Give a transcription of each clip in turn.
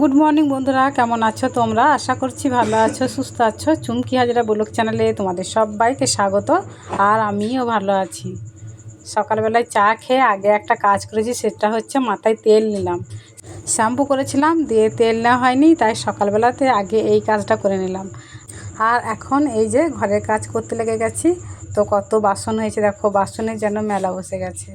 Good morning বন্ধুরা। কেমন আছো তোমরা? আশা করছি ভালো আছো, সুস্থ আছো। চুমকি হাজরা ব্লগ চ্যানেলে তোমাদের সবাইকে স্বাগত, আর আমিও ভালো আছি। সকালবেলায় চা খেয়ে আগে একটা কাজ করেছি, সেটা হচ্ছে মাথায় তেল নিলাম। শ্যাম্পু করেছিলাম, দিয়ে তেল নেওয়া হয়নি, তাই সকালবেলাতে আগে এই কাজটা করে নিলাম। আর এখন এই যে ঘরের কাজ করতে লেগে গেছি, তো কত বাসন হয়েছে দেখো, বাসনে যেন মেলা বসে গেছে।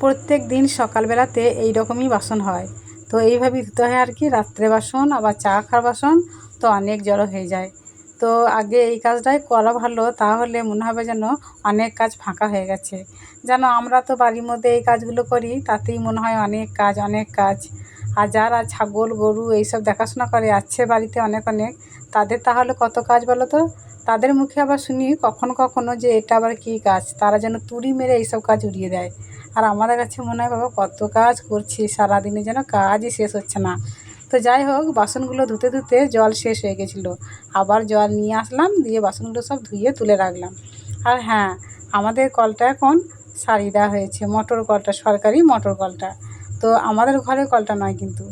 প্রত্যেক দিন সকালবেলাতে এই রকমই বাসন হয়। তো এইভাবেই ধুতে হয় আর কি। রাত্রে বাসন, আবার চা খাওয়ার বাসন, তো অনেক জড়ো হয়ে যায়। তো আগে এই কাজটাই করা ভালো, তাহলে মনে হবে যেন অনেক কাজ ফাঁকা হয়ে গেছে। যেন আমরা তো বাড়ির মধ্যে এই কাজগুলো করি, তাতেই মনে হয় অনেক কাজ অনেক কাজ। আর যারা ছাগল, গরু, এইসব দেখাশোনা করে, আছে বাড়িতে অনেক অনেক, তাদের তাহলে কত কাজ বলো তো? তাদের মুখে আবার শুনি কখনো কখনো যে এটা আবার কী কাজ? তারা যেন তুড়ি মেরে এইসব কাজ উড়িয়ে দেয়। আর আমাদের কাছে মনে হয়, বাবা, কত কাজ করছি, সারাদিনে যেন কাজই শেষ হচ্ছে না। তো যাই হোক, বাসনগুলো ধুতে ধুতে জল শেষ হয়ে গেছিল। আবার জল নিয়ে আসলাম, দিয়ে বাসনগুলো সব ধুয়ে তুলে রাখলাম। আর হ্যাঁ আমাদের কলটা এখন সারিয়ে দেওয়া হয়েছে, মোটর কলটা, সরকারি মোটর কলটা। তো আমাদের ঘরে কলটা নয় কিন্তু।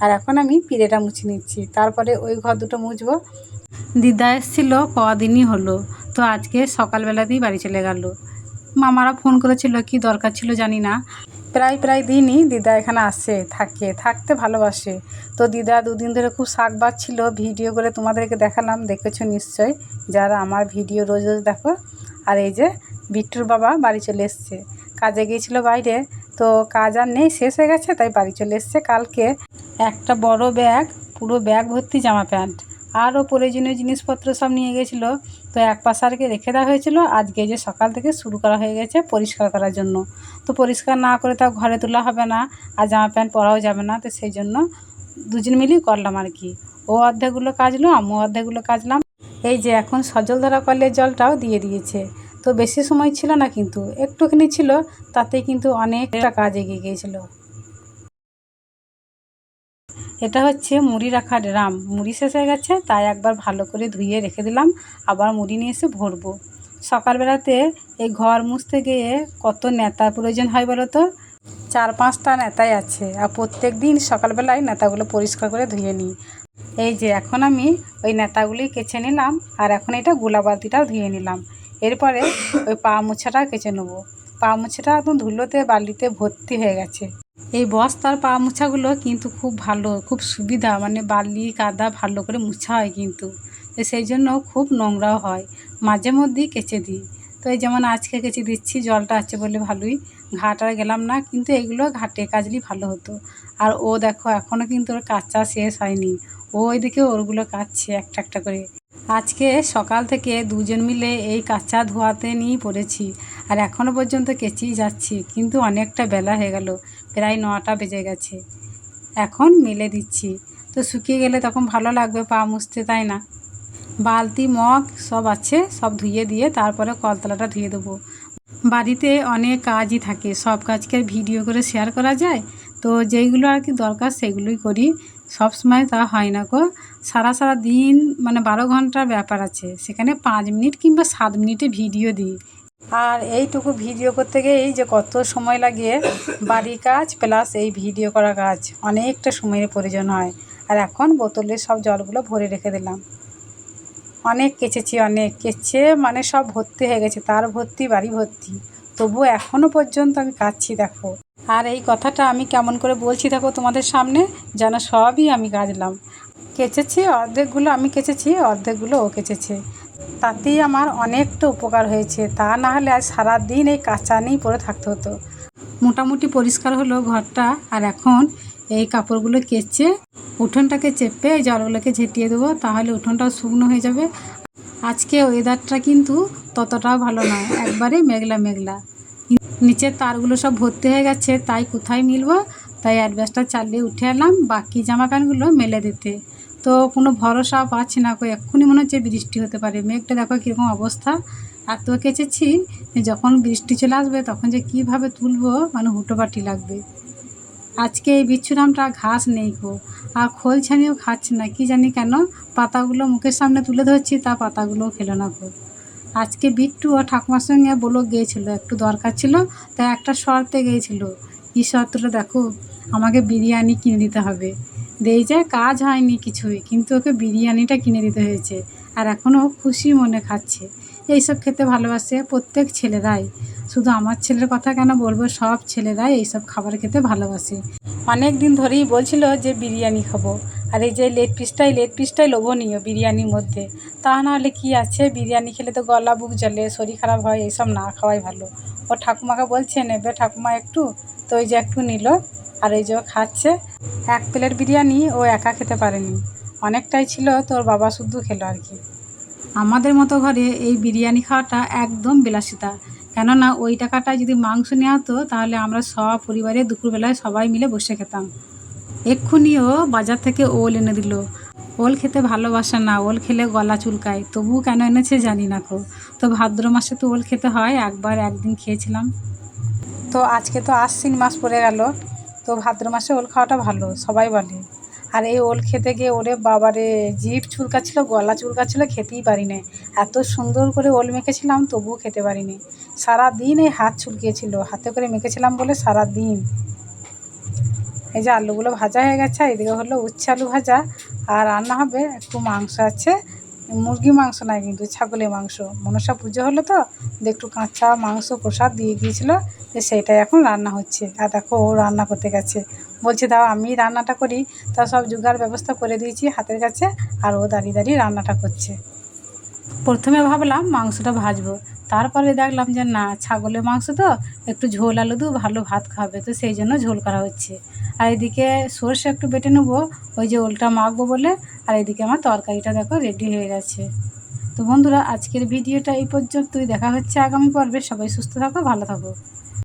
আর এখন আমি পিড়েটা মুছে নিচ্ছি। তারপরে ওই ঘর দুটো মুছবো। দিদা এসেছিল কদিনই হলো। তো আজকে সকালবেলাতেই বাড়ি চলে গেল। মামারা ফোন করেছিল, কি দরকার ছিল জানি না। প্রায় প্রায় দিনই দিদা এখানে আসে, থাকে, থাকতে ভালোবাসে। তো দিদা দুদিন ধরে খুব শাক বাজছিল ভিডিও করে তোমাদেরকে দেখালাম, দেখেছ নিশ্চয় যারা আমার ভিডিও রোজ রোজ দেখো। আর এই যে বিট্টুর বাবা বাড়ি চলে এসছে। কাজে গিয়েছিল বাইরে। তো কাজ আর নেই, শেষ হয়ে গেছে, তাই বাড়ি চলে এসছে কালকে। একটা বড় ব্যাগ, পুরো ব্যাগ ভর্তি জামা প্যান্ট। আরও প্রয়োজনীয় জিনিসপত্র সব নিয়ে গেছিল। তো এক পাশারকে রেখে দেওয়া হয়েছিল। আজকে যে সকাল থেকে শুরু করা হয়ে গেছে পরিষ্কার করার জন্য। তো পরিষ্কার না করে তাও ঘরে তোলা হবে না আর জামা প্যান্ট পরাও যাবে না। তো সেই জন্য দুজন মিলেই করলাম আর কি। ও অর্ধেকগুলো কাচলো, আমিও অর্ধেকগুলো কাজলাম এই যে এখন সজল ধরা কলের জলটাও দিয়ে দিয়েছে। তো বেশি সময় ছিল না কিন্তু, একটুখানি ছিল তাতে কিন্তু অনেকটা কাজ এগিয়ে গিয়েছিল। এটা হচ্ছে মুড়ি রাখার ড্রাম। মুড়ি শেষ হয়ে গেছে, তাই একবার ভালো করে ধুয়ে রেখে দিলাম। আবার মুড়ি নিয়ে এসে ভরবো। সকালবেলাতে এই ঘর মুছতে গিয়ে কত নেতার প্রয়োজন হয় বলো তো? চার পাঁচটা নেতাই আছে, আর প্রত্যেক দিন সকালবেলায় নেতাগুলো পরিষ্কার করে ধুয়ে নিই। এই যে, এখন আমি ওই নেতাগুলি কেচে নিলাম, আর এখন এটা গোলা বালতিটাও ধুয়ে নিলাম। এরপরে ওই পা মোছাটা কেচে নেব। পা মোছাটা একদম ধুলোতে বালিতে ভর্তি হয়ে গেছে। এই বস্তার পা মোছাগুলো কিন্তু খুব ভালো, খুব সুবিধা। মানে বালি, কাদা ভালো করে মোছা হয় কিন্তু। সেই জন্য খুব নোংরাও হয়। মাঝে মধ্যেই কেচে দিই। তো এই যেমন আজকে কেচে দিচ্ছি, জলটা আছে বলে ভালোই। ঘাট আর গেলাম না, কিন্তু এগুলো ঘাটে কাজলি ভালো হতো। আর ও দেখো এখনও কিন্তু ওর কাচ্চা শেষ হয়নি। ও ওইদিকে ওরগুলো কাচ্ছে একটা একটা করে। আজকে সকাল থেকে দুজন মিলে এই কাঁচা ধোয়াতে নিয়েই পড়েছি আর এখনও পর্যন্ত কেচেই যাচ্ছি, কিন্তু অনেকটা বেলা হয়ে গেল, প্রায় নটা বেজে গেছে। এখন মেলে দিচ্ছি। তো শুকিয়ে গেলে তখন ভালো লাগবে, পা মুছতে, তাই না? বালতি, মগ সব আছে, সব ধুয়ে দিয়ে তারপরে কলতলাটা ধুয়ে দেবো। বাড়িতে অনেক কাজই থাকে, সব কাজকে ভিডিও করে শেয়ার করা যায়। তো যেইগুলো আর কি দরকার সেগুলোই করি। সব সময় তা হয় না গো। সারা সারা দিন মানে বারো ঘণ্টার ব্যাপার আছে। সেখানে পাঁচ মিনিট কিংবা সাত মিনিটে ভিডিও দিই। আর এইটুকু ভিডিও করতে গিয়ে এই যে কত সময় লাগে বাড়ির কাজ প্লাস এই ভিডিও করা কাজ, অনেকটা সময়ের প্রয়োজন হয়। আর এখন বোতলে সব জলগুলো ভরে রেখে দিলাম। অনেক কেচেছি, অনেক। কেচে মানে সব ভর্তি হয়ে গেছে, তার ভর্তি, বাড়ি ভর্তি। তবু এখনও পর্যন্ত আমি কাচ্ছি দেখো। আর এই কথাটা আমি কেমন করে বলছি দেখো তোমাদের সামনে? যেন সবই আমি গাজলাম। কেচেছি অর্ধেকগুলো আমি কেচেছি, অর্ধেকগুলো ও কেচেছে। তাতেই আমার অনেকটা উপকার হয়েছে। তা না হলে আজ সারাদিন এই কাঁচা নিয়েই পরে থাকতে হতো। মোটামুটি পরিষ্কার হলো ঘরটা। আর এখন এই কাপড়গুলো কেচে উঠোনটাকে চেপে জলগুলোকে ঝেঁটিয়ে দেবো, তাহলে উঠোনটাও শুকনো হয়ে যাবে। আজকে ওয়েদারটা কিন্তু ততটাও ভালো নয়। একবারে মেঘলা মেঘলা। নিচের তারগুলো সব ভর্তি হয়ে গেছে, তাই কোথায় মিলবো? তাই অ্যাডভেস্টার চালিয়ে উঠে এলাম, বাকি জামা প্যান্টগুলো মেলে দিতে। তো কোনো ভরসা পাচ্ছি না কই, এক্ষুনি মনে হচ্ছে বৃষ্টি হতে পারে। মেঘটা দেখো কীরকম অবস্থা। এত কেচেছি যখন বৃষ্টি চলে আসবে তখন যে কীভাবে তুলবো মানে হুটোপাটি লাগবে। আজকে এই বিচ্ছুরামটা ঘাস নেই গো। আর খোল ছানিয়েও খাচ্ছে না, কি জানি কেন, পাতাগুলো মুখের সামনে তুলে ধরছি, তা পাতাগুলোও খেলো না গো। আজকে বিট্টু ও ঠাকুমার সঙ্গে বলো গিয়েছিল, একটু দরকার ছিল, তাই একটা শর্তে গিয়েছিল। কী শর্তটা দেখো? আমাকে বিরিয়ানি কিনে দিতে হবে। দেই যে কাজ হয়নি কিছুই, কিন্তু ওকে বিরিয়ানিটা কিনে দিতে হয়েছে, আর এখনও খুশি মনে খাচ্ছে। এইসব খেতে ভালোবাসে প্রত্যেক ছেলেরাই। শুধু আমার ছেলের কথা কেন বলব? সব ছেলেরাই এইসব খাবার খেতে ভালোবাসে। অনেক দিন ধরেই বলছিল যে বিরিয়ানি খাব। আর এই যে লেগ পিসটাই লেগ পিসটাই লোভনীয় বিরিয়ানির মধ্যে। তা নাহলে কি আছে? বিরিয়ানি খেলে তো গলা বুক জ্বলে, শরীর খারাপ হয়, এইসব না খাওয়াই ভালো। ও ঠাকুমাকে বলছে, নেবে ঠাকুমা একটু? তো ওই যে একটু নিল, আর এই যে খাচ্ছে। এক প্লেট বিরিয়ানি ও একা খেতে পারেনি। অনেকটাই ছিল তোর বাবা শুদ্ধ খেলো আর কি। আমাদের মতো ঘরে এই বিরিয়ানি খাওয়াটা একদম বিলাসিতা। কেননা ওই টাকাটায় যদি মাংস নেওয়া হতো, তাহলে আমরা সব পরিবারে দুপুরবেলায় সবাই মিলে বসে খেতাম। এক্ষুনিও বাজার থেকে ওল এনে দিল। ওল খেতে ভালোবাসে না, ওল খেলে গলা চুলকায়। তবু কেন এনেছে জানি না কো তো ভাদ্র মাসে তো ওল খেতে হয়, একবার একদিন খেয়েছিলাম। তো আজকে তো আশ্বিন মাস পড়ে গেল, তো ভাদ্র মাসে ওল খাওয়াটা ভালো, সবাই বলে। আর এই ওল খেতে গিয়ে ওরে বাবারে, জিভ চুলকাচ্ছিল, গলা চুলকাচ্ছিল, খেতেই পারি না এত সুন্দর করে ওল মেখেছিলাম, তবুও খেতে পারিনি। সারা দিন এই হাত চুলকিয়েছিল, হাতে করে মেখেছিলাম বলে সারা দিন এই যে আলুগুলো ভাজা হয়ে গেছে, এদিকে হলো উচ্ছে আলু ভাজা, আর রান্না হবে একটু মাংস আছে। মুরগি মাংস নয় কিন্তু, ছাগলের মাংস। মনসা পুজো হলো তো একটু কাঁচা মাংস প্রসাদ দিয়ে গিয়েছিল তো সেইটাই এখন রান্না হচ্ছে। আর দেখো ও রান্না করতে গেছে। বলছে, দাও আমি রান্নাটা করি। তা সব জোগাড় ব্যবস্থা করে দিয়েছি হাতের কাছে, আর ও দাঁড়িয়ে দাঁড়িয়ে রান্নাটা করছে। প্রথমে ভাবলাম মাংসটা ভাজবো তারপরে দেখলাম যে না, ছাগলের মাংস তো একটু ঝোল আলু দু ভালো ভাত খাবে, তো সেই জন্য ঝোল করা হচ্ছে। আর এদিকে সর্ষে একটু বেটে নেব, ওই যে ওলটা মাখবো বলে, আর এদিকে আমার তরকারিটা দেখো রেডি হয়ে গেছে। তো বন্ধুরা, আজকের ভিডিওটা এই পর্যন্তই, দেখা হচ্ছে আগামী পর্বে, সবাই সুস্থ থাকো, ভালো থাকো।